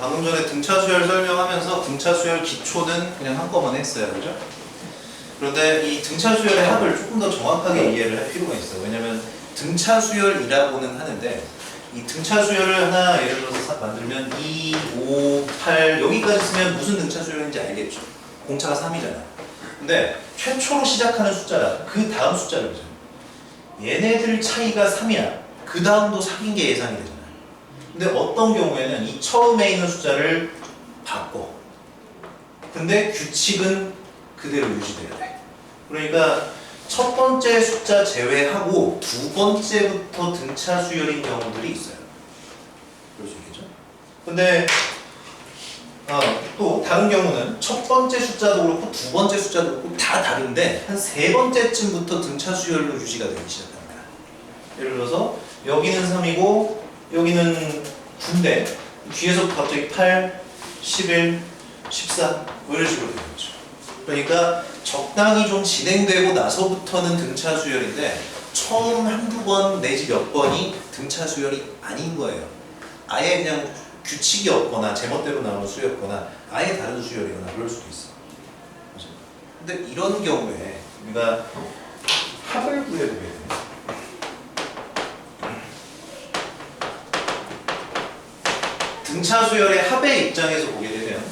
방금 전에 등차 수열 설명하면서 등차 수열 기초는 그냥 한꺼번에 했어요. 그죠? 그런데 이 등차 수열의 합을 조금 더 정확하게 이해를 할 필요가 있어요. 왜냐면 등차 수열이라고는 하는데 이 등차 수열을 하나 예를 들어서 사- 만들면 2, 5, 8 여기까지 쓰면 무슨 등차 수열인지 알겠죠? 공차가 3이잖아. 근데 최초로 시작하는 숫자라 그 다음 숫자를 보세요. 얘네들 차이가 3이야. 그 다음도 3인 게 예상이 되잖아요. 근데 어떤 경우에는 이 처음에 있는 숫자를 바꿔. 근데 규칙은 그대로 유지돼야 돼. 그러니까 첫 번째 숫자 제외하고 두 번째부터 등차 수열인 경우들이 있어요. 그럴 수 있겠죠? 근데 어, 또 다른 경우는 첫 번째 숫자도 그렇고 두 번째 숫자도 그렇고 다 다른데 한 세 번째쯤부터 등차 수열로 유지가 되기 시작합니다. 예를 들어서 여기는 3이고 여기는 9인데 뒤에서 갑자기 8, 11, 14뭐 이런 식으로 되는 거죠. 그러니까 적당히 좀 진행되고 나서부터는 등차 수열인데 처음 한두 번 내지 몇 번이 등차 수열이 아닌 거예요. 아예 그냥 규칙이 없거나 제멋대로 나오는 수였거나 아예 다른 수열이거나 그럴 수도 있어. 그죠? 근데 이런 경우에 우리가 합을 구해보게 되면 등차 수열의 합의 입장에서 보게 되면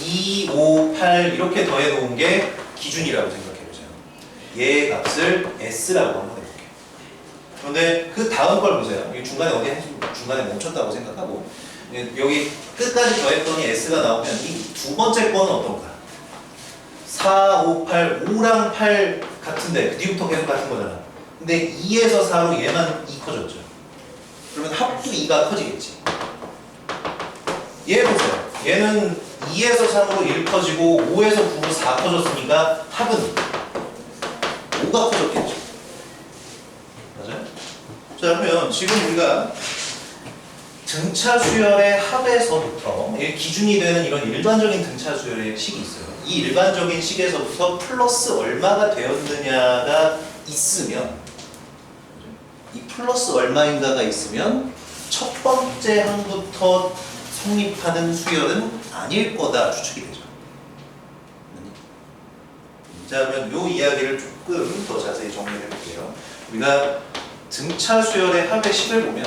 2, 5, 8 이렇게 더해 놓은 게 기준이라고 생각해 보세요. 얘의 값을 s라고 한번 해볼게요. 그런데 그 다음 걸 보세요. 이 중간에 어디 한- 중간에 멈췄다고 생각하고 예, 여기 끝까지 더했더니 s가 나오면 이 두 번째 거는 어떤가? 4, 5, 8, 5랑 8 같은데 그 뒤부터 계속 같은 거잖아. 근데 2에서 4로 얘만 2 커졌죠. 그러면 합도 2가 커지겠지. 얘 보세요. 얘는 2에서 3으로 1 커지고 5에서 9로 4 커졌으니까 합은 5가 커졌겠죠. 맞아요? 자 그러면 지금 우리가 등차 수열의 합에서부터 이 기준이 되는 이런 일반적인 등차 수열의 식이 있어요. 이 일반적인 식에서부터 플러스 얼마가 되었느냐가 있으면 이 플러스 얼마인가가 있으면 첫 번째 항부터 성립하는 수열은 아닐 거다 추측이 되죠. 자, 그러면 요 이야기를 조금 더 자세히 정리해 볼게요. 우리가 등차 수열의 합의 식을 보면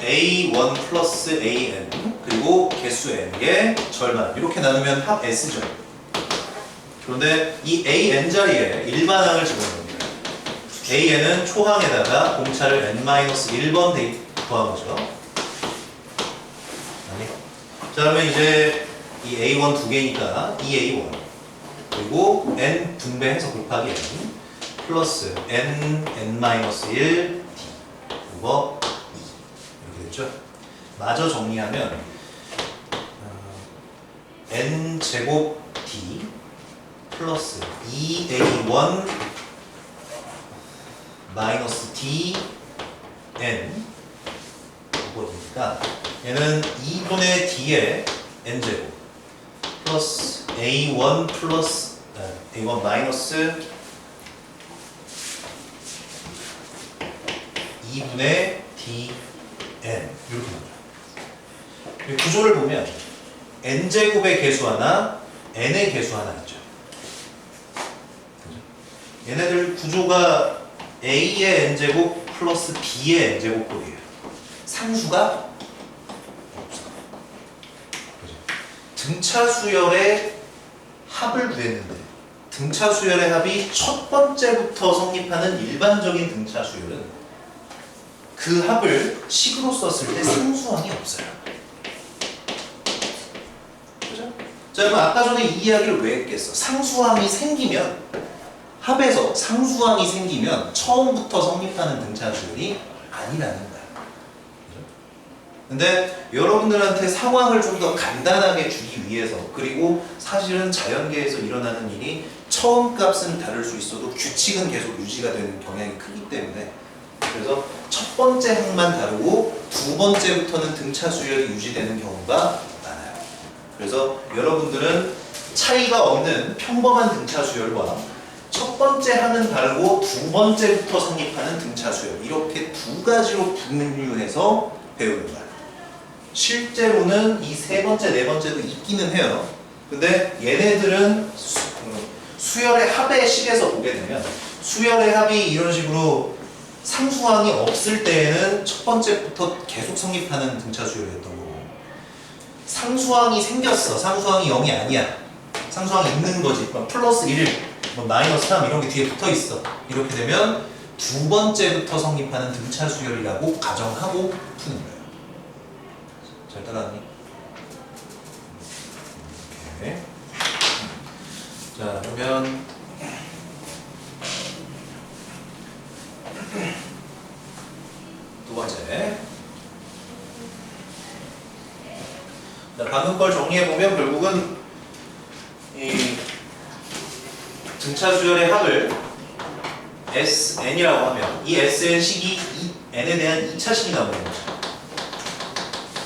A1 플러스 AN 그리고 개수 N의 절반 이렇게 나누면 합 S죠. 그런데 이 AN 자리에 일반항을 집어넣습니 다. AN은 초항에다가 공차를 N-1번 대 더한 거죠. 아니. 자 그러면 이제 이 A1 두 개니까 2A1 그리고 N 분배해서 곱하기 N 플러스 N N-1 D 그거 2 이렇게 됐죠? 마저 정리하면 어, N 제곱 D 플러스 2A1 마이너스 D N 이거니까 얘는 2분의 D의 N 제곱 플러스 A1 플러스 아, A1 마이너스 2분의 D N 이렇게. 이 구조를 보면 N 제곱의 개수 하나, N의 개수 하나 있죠. 얘네들 구조가 A의 N 제곱 플러스 B의 N 제곱꼴이에요. 상수가 없어. 그죠? 등차 수열의 합을 구했는데 등차 수열의 합이 첫 번째부터 성립하는 일반적인 등차 수열은 그 합을 식으로 썼을 때 상수항이 없어요. 그죠? 자, 그럼 아까 전에 이 이야기를 왜 했겠어? 상수항이 생기면 합에서 상수항이 생기면 처음부터 성립하는 등차 수열이 아니라는 거야. 그죠? 근데 여러분들한테 상황을 좀 더 간단하게 주기 위해서 그리고 사실은 자연계에서 일어나는 일이 처음 값은 다를 수 있어도 규칙은 계속 유지가 되는 경향이 크기 때문에 그래서 첫 번째 항만 다르고 두 번째부터는 등차 수열이 유지되는 경우가 많아요. 그래서 여러분들은 차이가 없는 평범한 등차 수열과 첫 번째 하는 다르고 두 번째부터 성립하는 등차 수열 이렇게 두 가지로 분류해서 배우는 거야. 실제로는 이 세 번째, 네 번째도 있기는 해요. 근데 얘네들은 수, 어, 수열의 합의 식에서 보게 되면 수열의 합이 이런 식으로 상수항이 없을 때에는 첫 번째부터 계속 성립하는 등차 수열이었던 거고 상수항이 생겼어. 상수항이 0이 아니야. 상수항이 있는 거지. 뭐 플러스 1, 뭐 마이너스 3 이런 게 뒤에 붙어 있어. 이렇게 되면 두 번째부터 성립하는 등차 수열이라고 가정하고 푸는 거예요. 잘 따라왔니? 오케이. 자, 그러면 두 번째. 자, 방금 걸 정리해 보면 결국은 이 등차 수열의 합을 SN이라고 하면 이 SN 식이 이 N에 대한 2차식이 나오는 거죠.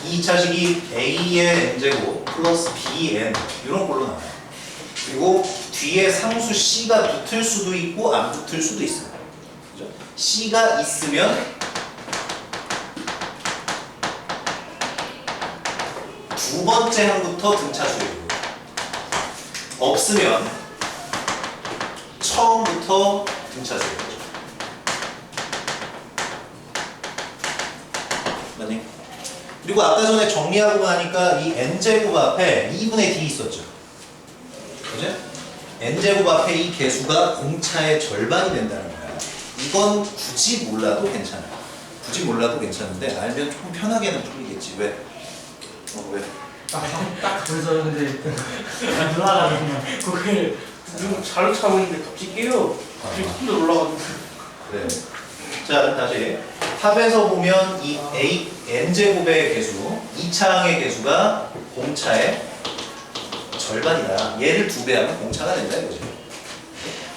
2차식이 A의 N제곱 플러스 BN 이런 걸로 나와요. 그리고 뒤에 상수 C가 붙을 수도 있고 안 붙을 수도 있어요. 그죠? C가 있으면 두 번째 항부터 등차 수열이고 없으면 처음부터 등차 수열이죠. 맞니? 그리고 아까 전에 정리하고 나니까 이 n제곱 앞에 2분의 d 있었죠. 그죠? n제곱 앞에 이 개수가 공차의 절반이 된다는 거야. 이건 굳이 몰라도 괜찮아요. 굳이 몰라도 괜찮은데 알면 좀 편하게는 풀리겠지. 왜? 어, 왜? 딱, 딱 보여줬는데 놀라가지고 그냥 그게 누구 자료 차고 있는데 갑자기 깨요. 갑자기 혼자 놀라가지고. 그래. 자, 다시. 탑에서 보면 이 A, n제곱의 개수, 2차항의 개수가 공차의 절반이다. 얘를 두 배 하면 공차가 된다 이거죠.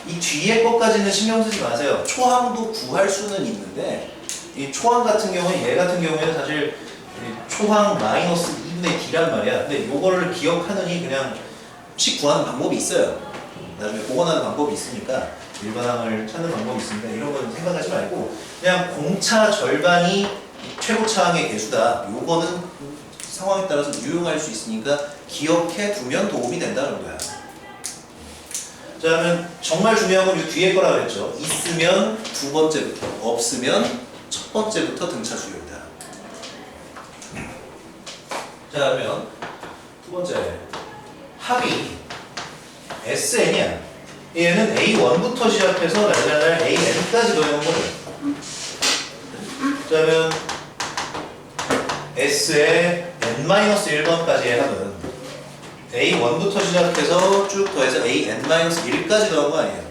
이 뒤에 것까지는 신경 쓰지 마세요. 초항도 구할 수는 있는데 이 초항 같은 경우는 얘 같은 경우에는 사실 이 초항 마이너스 2분의 d란 말이야. 근데 요거를 기억하느니 그냥 식 구하는 방법이 있어요. 나중에 복원하는 방법이 있으니까 일반항을 찾는 방법이 있으니까 이런 건 생각하지 말고 그냥 공차 절반이 최고차항의 개수다. 요거는 상황에 따라서 유용할 수 있으니까 기억해 두면 도움이 된다는 거야. 자, 그러면 정말 중요한 건 이 뒤에 거라 그랬죠. 있으면 두 번째부터, 없으면 첫 번째부터 등차 수요이다. 자, 그러면 두 번째 합이 SN이야. 얘는 A1부터 시작해서 날짜날 AN까지 더해놓은 거예요. 자, 그러면 S의 n-1번까지의 합은 A1부터 시작해서 쭉 더해서 AN-1까지 더한 거 아니에요.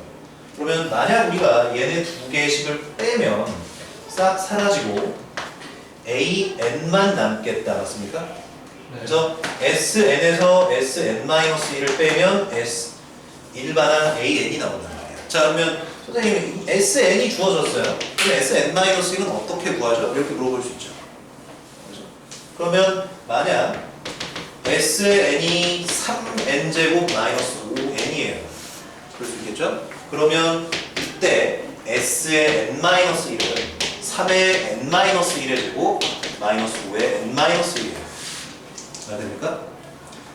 그러면 만약 우리가 얘네 두 개의 식을 빼면 싹 사라지고 AN만 남겠다. 맞습니까? 그래서 SN에서 SN-1을 빼면 S 일반항 AN이 나온단 말이에요. 자 그러면 선생님 SN이 주어졌어요. 그럼 SN-1은 어떻게 구하죠? 이렇게 물어볼 수 있죠. 그죠? 그러면 만약 SN이 3n제곱 마이너스 5n이에요. 그럴 수 있겠죠? 그러면 이때 S의 n-1은 3의 n-1의 제곱 마이너스 5의 n-1이에요. 잘 됩니까?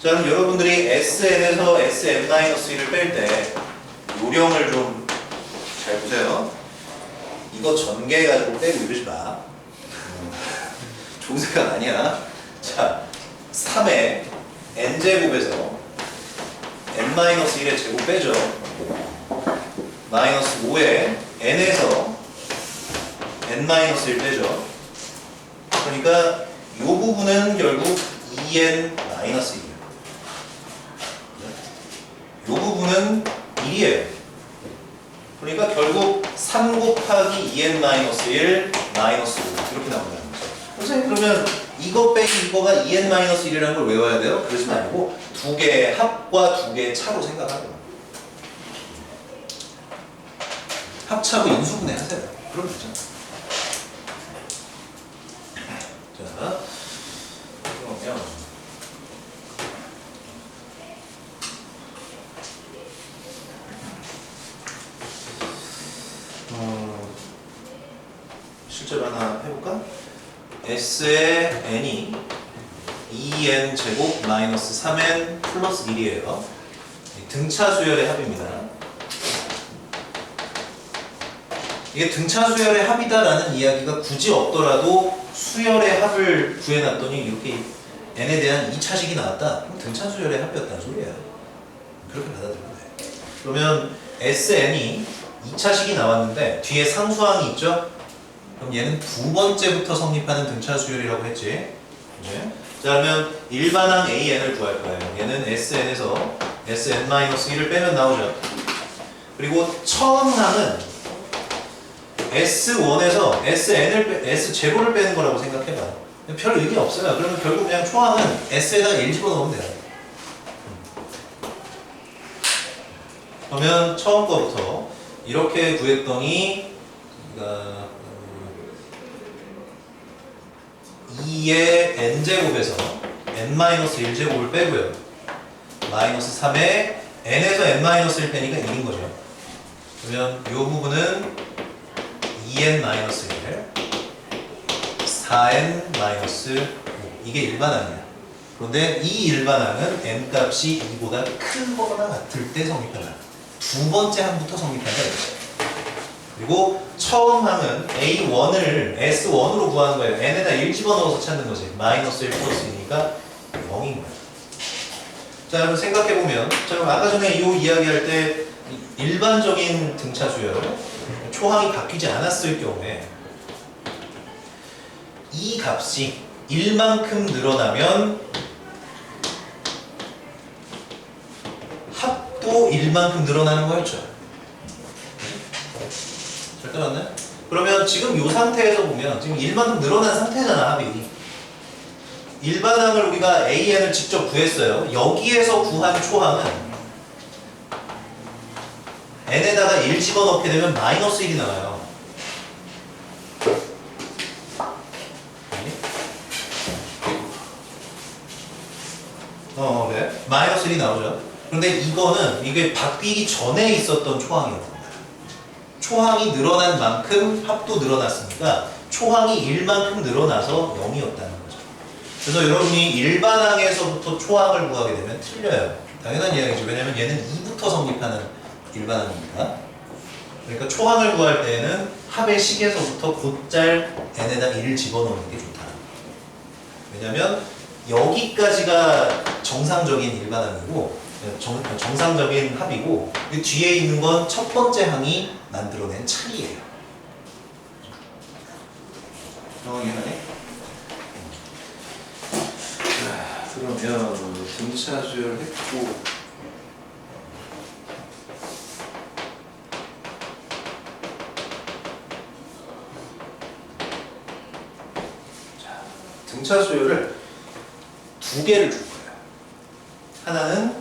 자 그럼 여러분들이 SN에서 SN-1을 뺄 때 요령을 좀 잘 보세요. 이거 전개 가지고 빼고 이러지 마. 음, 좋은 생각 아니야. 자, 3의 n제곱에서 n-1의 제곱 빼죠. 마이너스 5의 n에서 n-1 빼죠. 그러니까 이 부분은 결국 2n-1이에요. 이 부분은 1이에요. 그러니까 결국 3 곱하기 2n-1 마이너스 5 이렇게 나온다는 거죠. 선생님 그러면 이거 빼기 이거가 2n-1이라는 걸 외워야 돼요? 그러지 말고 두 개의 합과 두 개의 차로 생각하는 거예요. 합차고 인수분해 하세요. 그럼 되잖아. 자, 그러면 문제를 하나 해볼까? S의 n이 2n 제곱 마이너스 3n 플러스 1이에요. 등차 수열의 합입니다. 이게 등차 수열의 합이다라는 이야기가 굳이 없더라도 수열의 합을 구해놨더니 이렇게 n에 대한 2차식이 나왔다. 그럼 등차 수열의 합이었다는 소리야. 그렇게 받아들이면 돼. 그러면 SN이 2차식이 나왔는데 뒤에 상수항이 있죠? 그럼 얘는 두 번째부터 성립하는 등차 수열이라고 했지. 네. 자 그러면 일반항 AN을 구할 거예요. 얘는 SN에서 SN-1을 빼면 나오죠. 그리고 처음 항은 S1에서 SN을 빼, S0를 빼는 거라고 생각해봐. 별 의미 없어요. 그러면 결국 그냥 초항은 S에다 1 집어넣으면 돼요. 그러면 처음 거부터 이렇게 구했더니 그러니까 2의 n제곱에서 n-1제곱을 빼고요. 마이너스 3에 n에서 n-1 빼니까 1인 거죠. 그러면 이 부분은 2n-1 4n-5 이게 일반항이야. 그런데 이 일반항은 n 값이 2보다 크거나 같을 때 성립한다. 두 번째 항부터 성립한다. 그리고 처음 항은 A1을 S1으로 구하는 거예요. n에다 1 집어넣어서 찾는 거지. 마이너스 1 플러스 2니까 0인 거야. 자, 여러분 생각해보면, 자, 그럼 아까 전에 이 이야기할 때 일반적인 등차 수열, 초항이 바뀌지 않았을 경우에 이 값이 1만큼 늘어나면 합도 1만큼 늘어나는 거였죠. 맞나요? 그러면 지금 이 상태에서 보면 지금 1만큼 늘어난 상태잖아 합이 일반항을 우리가 AN을 직접 구했어요 여기에서 구한 초항은 n에다가 1 집어넣게 되면 마이너스 1이 나와요 어, 네. 마이너스 1이 나오죠. 그런데 이거는 이게 바뀌기 전에 있었던 초항이었습니다. 초항이 늘어난 만큼 합도 늘어났으니까 초항이 1만큼 늘어나서 0이었다는 거죠. 그래서 여러분이 일반항에서부터 초항을 구하게 되면 틀려요. 당연한 이야기죠. 왜냐면 얘는 2부터 성립하는 일반항이니까. 그러니까 초항을 구할 때는 합의 식에서부터 곧잘 n에다 1을 집어넣는 게 좋다. 왜냐면 여기까지가 정상적인 일반항이고 정, 정상적인 합이고 그 뒤에 있는 건 첫 번째 항이 만들어낸 차이예요. 어, 이해하네? 자, 그러면 등차 수열 했고 자, 등차 수열을 두 개를 줄 거예요. 하나는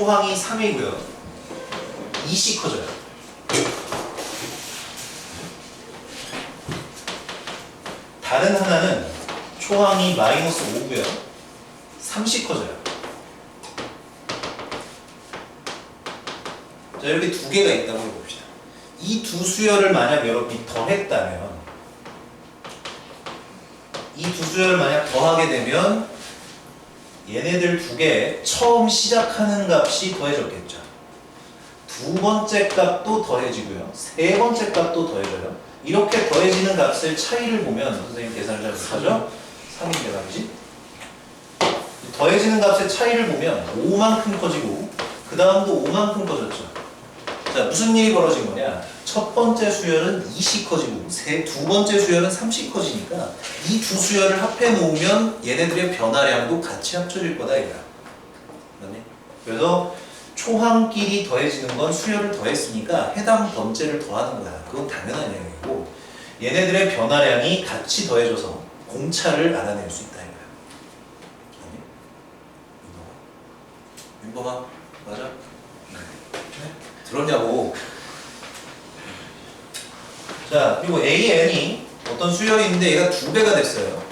초항이 3이고요. 2씩 커져요. 다른 하나는 초항이 마이너스 5고요. 3씩 커져요. 자, 이렇게 두 개가 있다고 해봅시다. 이 두 수열을 만약 여러분이 더했다면 이 두 수열을 만약 더하게 되면 얘네들 두 개 처음 시작하는 값이 더해졌겠죠. 두 번째 값도 더해지고요. 세 번째 값도 더해져요. 이렇게 더해지는 값의 차이를 보면 선생님 계산을 잘 못하죠? 3인 계산이지? 더해지는 값의 차이를 보면 5만큼 커지고 그 다음도 5만큼 커졌죠. 자 무슨 일이 벌어진 거냐? 첫 번째 수열은 2씩 커지고 세, 두 번째 수열은 3씩 커지니까 이 두 수열을 합해 놓으면 얘네들의 변화량도 같이 합쳐질 거다 이거야. 맞니? 그래서 초항끼리 더해지는 건 수열을 더했으니까 해당 번째를 더하는 거야. 그건 당연한 얘기고 얘네들의 변화량이 같이 더해져서 공차를 알아낼 수 있다 이거야. 맞니? 윤범아 맞아? 네? 들었냐고. 자, 그리고 AN이 어떤 수열인데 얘가 두 배가 됐어요.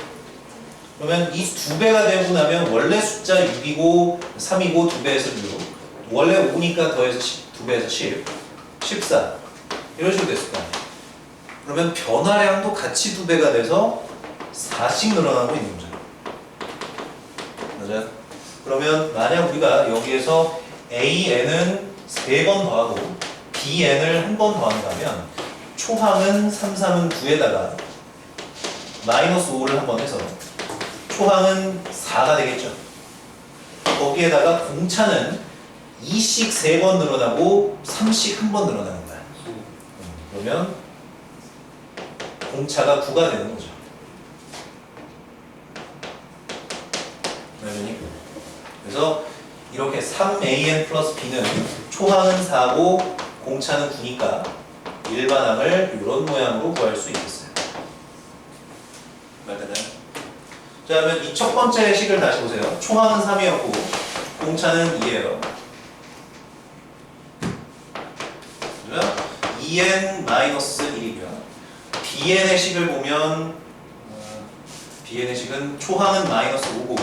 그러면 이 두 배가 되고 나면 원래 숫자 6이고 3이고 두 배에서 6. 원래 5니까 더해서 10, 두 배에서 10. 14. 이런 식으로 됐을 거 아니에요. 그러면 변화량도 같이 두 배가 돼서 4씩 늘어나고 있는 거죠. 맞아요? 그러면 만약 우리가 여기에서 AN은 3번 더하고 BN을 한 번 더한다면 초항은 3, 3은 9에다가 마이너스 5를 한번 해서 초항은 4가 되겠죠. 거기에다가 공차는 2씩 3번 늘어나고 3씩 한번 늘어나는 거야. 음, 그러면 공차가 9가 되는 거죠. 그래서 이렇게 3an 플러스 b는 초항은 4고 공차는 9니까 일반항을 이런 모양으로 구할 수 있겠어요. 말되나요? 자 그러면 이 첫 번째 식을 다시 보세요. 초항은 3이었고 공차는 2예요. 그러면 2n-1이고요. bn의 식을 보면 어, bn의 식은 초항은 마이너스 5고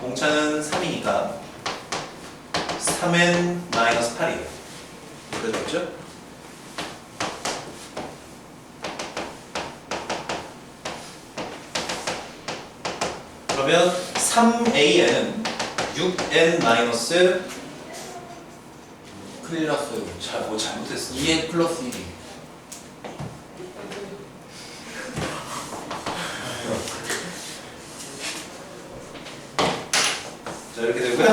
공차는 3이니까 3n 마이너스 8이에요. 그렇죠? 그러면 3an은 6n 마이너스 큰일 났어요. 잘 뭐 잘못했어. 2n 플러스 1이. 자 이렇게 되고요.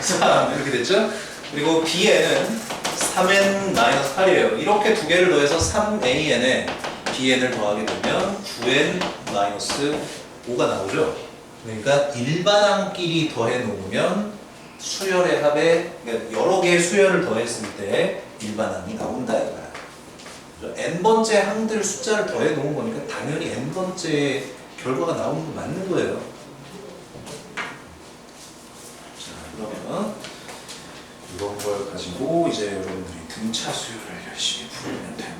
자 이렇게 됐죠? 그리고 bn은 3n 마이너스 8이에요. 이렇게 두 개를 더해서 3an에 bn을 더하게 되면 9n 마이너스 5가 나오죠. 그러니까 일반항끼리 더해 놓으면 수열의 합에 그러니까 여러 개의 수열을 더했을 때 일반항이 나온다 이거야. 그래서 n 번째 항들 숫자를 더해 놓은 거니까 당연히 n 번째 결과가 나오는 거 맞는 거예요. 자, 그러면 이런 걸 가지고 이제 여러분들이 등차 수열을 열심히 풀면 됩니다.